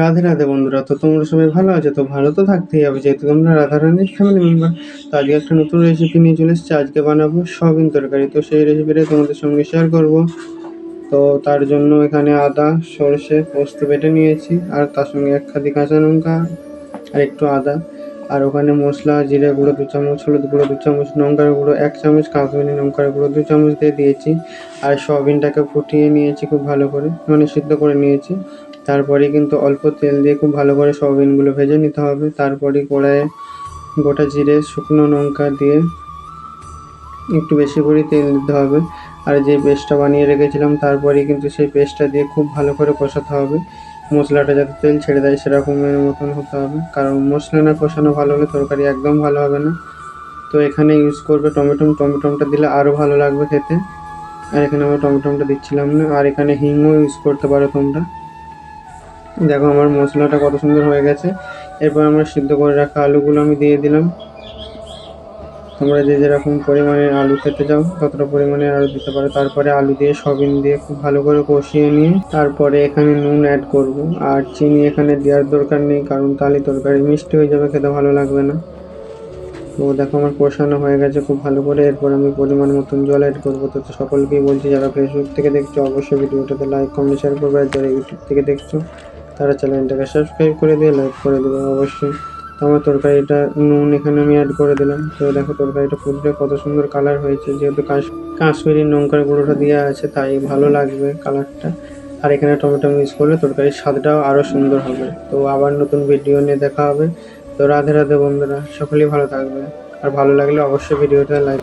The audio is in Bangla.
রাধে রাধে বন্ধুরা, তো তোমরা সবাই ভালো আছো? তো ভালো তো থাকতেই হবে, যেহেতু তোমরা রাধারানীর ফ্যামিলি মেম্বার তো আজকে একটা নতুন রেসিপি নিয়ে চলে এসেছি। আজকে বানাবো সবিন তরকারি। তো সেই রেসিপিটা তোমাদের সঙ্গে শেয়ার করব। তো তার জন্য এখানে আদা, সরষে, পোস্ত বেটে নিয়েছি, আর তার সঙ্গে এক খাদি কাঁচা লঙ্কা, আর একটু আদা। আর ওখানে মশলা, জিরে গুঁড়ো দু চামচ, হলুদ গুঁড়ো দু চামচ, লঙ্কার গুঁড়ো এক চামচ, কাশ্মীরি লঙ্কার গুঁড়ো দু চামচ দিয়ে দিয়েছি। আর সয়াবিনটাকে ফুটিয়ে নিয়েছি খুব ভালো করে মানে সিদ্ধ করে নিয়েছি। তারপরে কিন্তু অল্প তেল দিয়ে খুব ভালো করে সয়াবিনগুলো ভেজে নিতে হবে। তারপরে কড়াইয়ে গোটা জিরে, শুকনো লঙ্কা দিয়ে একটু বেশি করে তেল দিতে হবে। আর যে পেস্টটা বানিয়ে রেখেছিলাম, তারপরে কিন্তু সেই পেস্টটা দিয়ে খুব ভালো করে কষাতে হবে। মশলাটা যাতে তেল ছেড়ে দেয় সেরকমের মতন হতে হবে। কারণ মশলা না কষানো ভালো হলে তরকারি একদম ভালো হবে না। তো এখানে ইউজ করবে টমেটো। টমেটোটা দিলে আরও ভালো লাগবে খেতে। আর এখানে আমরা টমেটোটা দিচ্ছিলাম না। আর এখানে হিংও ইউজ করতে পারো তোমরা। দেখো আমার মশলাটা কত সুন্দর হয়ে গেছে। এরপর আমরা সিদ্ধ করে রাখা আলুগুলো আমি দিয়ে দিলাম। তোমরা যে যেরকম পরিমাণে আলু খেতে চাও, ততটা পরিমাণে আলু দিতে পারো। তারপরে আলু দিয়ে সবিন দিয়ে খুব ভালো করে কষিয়ে নিয়ে তারপরে এখানে নুন অ্যাড করব। আর চিনি এখানে দেওয়ার দরকার নেই, কারণ তাহলে তরকারি মিষ্টি হয়ে যাবে, খেতে ভালো লাগবে না। তো দেখো আমার কষানো হয়ে গেছে খুব ভালো করে। এরপর আমি পরিমাণ মতন জল অ্যাড করব। তো সকলকেই বলছি, যারা ফেসবুক থেকে দেখছ, অবশ্যই ভিডিওটাতে লাইক কমেন্ট শেয়ার করবে। আর যারা ইউটিউব থেকে দেখছ, তারা চ্যানেলটাকে সাবস্ক্রাইব করে দিয়ে লাইক করে দেবে অবশ্যই। আমার তরকারিটা নুন এখানে আমি অ্যাড করে দিলাম। তো দেখো তরকারিটা ফুটলে কত সুন্দর কালার হয়েছে। যেহেতু কাশ্মীরি লঙ্কার গুঁড়োটা দেওয়া আছে, তাই ভালো লাগবে কালারটা আর এখানে টমেটো মিক্স করলে তরকারির স্বাদটাও আরও সুন্দর হবে। তো আবার নতুন ভিডিও নিয়ে দেখা হবে। তো রাধে রাধে বন্ধুরা, সকলেই ভালো থাকবে আর ভালো লাগলে অবশ্যই ভিডিওটা লাইক